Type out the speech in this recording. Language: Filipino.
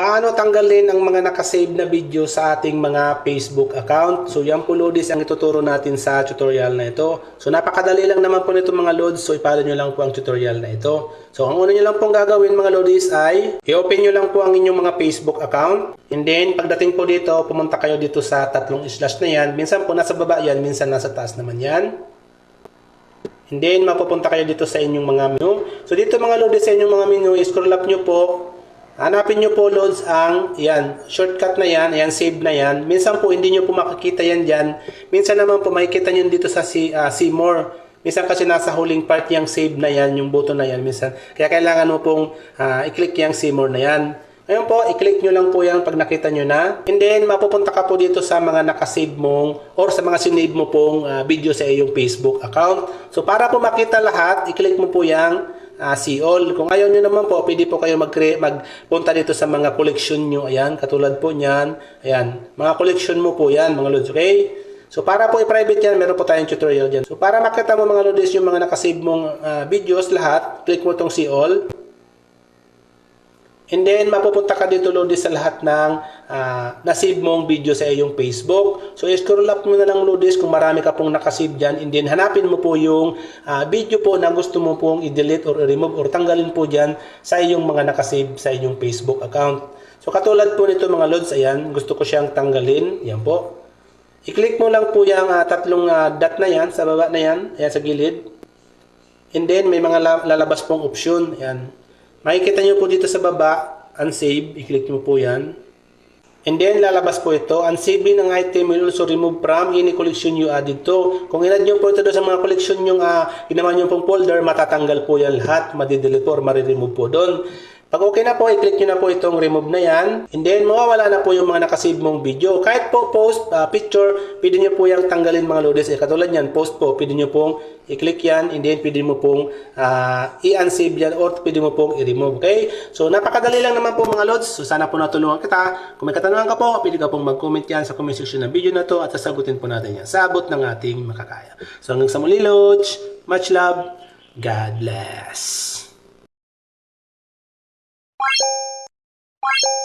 Paano tanggalin ang mga nakasave na video sa ating mga Facebook account? So yan po Lodis ang ituturo natin sa tutorial na ito. So napakadali lang naman po nito mga Lods. So ipalo nyo lang po ang tutorial na ito. So ang una nyo lang pong gagawin mga Lodis ay i-open nyo lang po ang inyong mga Facebook account. And then pagdating po dito, pumunta kayo dito sa tatlong slash na yan. Minsan po nasa baba yan, minsan nasa taas naman yan. And then, mapupunta kayo dito sa inyong mga menu. So, dito mga loads sa inyong mga menu, scroll up nyo po. Hanapin nyo po loads ang, yan, shortcut na yan, yan, save na yan. Minsan po, hindi nyo po makikita yan dyan. Minsan naman po, makikita nyo dito sa see, uh, see more. Minsan kasi nasa huling part yung save na yan, yung button na yan. Minsan, kaya kailangan mo pong uh, i-click yung see more na yan. Ngayon po, i-click nyo lang po yan pag nakita nyo na. And then, mapupunta ka po dito sa mga nakasave mong or sa mga sinave mo pong ah, video sa iyong Facebook account. So, para po makita lahat, i-click mo po yung ah, see all. Kung ayaw nyo naman po, pwede po kayo mag magpunta dito sa mga collection nyo. Ayan, katulad po niyan. Ayan, mga collection mo po yan, mga lods. Okay? So, para po i-private yan, meron po tayong tutorial dyan. So, para makita mo mga lods yung mga nakasave mong ah, videos lahat, click mo tong all. And then, mapupunta ka dito Lodi sa lahat ng uh, nasave mong video sa iyong Facebook. So, scroll up mo na lang Lodis kung marami ka pong nakasave dyan. And then, hanapin mo po yung ah, video po na gusto mo pong i-delete or i-remove or tanggalin po dyan sa iyong mga nakasave sa iyong Facebook account. So, katulad po nito mga Lods, ayan, gusto ko siyang tanggalin. Yan po. I-click mo lang po yung ah, tatlong ah, dot na yan, sa baba na yan, ayan sa gilid. And then, may mga la- lalabas pong option. Ayan. Makikita nyo po dito sa baba, unsave. I-click nyo po yan. And then, lalabas po ito. Unsaving ng item will also remove from any collection you added to. Kung inad nyo po ito sa mga collection yung uh, ginawa nyo pong folder, matatanggal po yan lahat. Madidelete po or mariremove po doon. Pag okay na po, i-click nyo na po itong remove na yan. And then, mawawala na po yung mga nakasave mong video. Kahit po post, uh, picture, pwede nyo po yung tanggalin mga loaders. Eh, katulad yan, post po, pwede nyo pong i-click yan. And then, pwede mo pong uh, i-unsave yan or pwede mo pong i-remove. Okay? So, napakadali lang naman po mga loads. So, sana po natulungan kita. Kung may katanungan ka po, pwede ka pong mag-comment yan sa comment section ng video na to at sasagutin po natin yan sa abot ng ating makakaya. So, hanggang sa muli, loads. Much love. God bless. you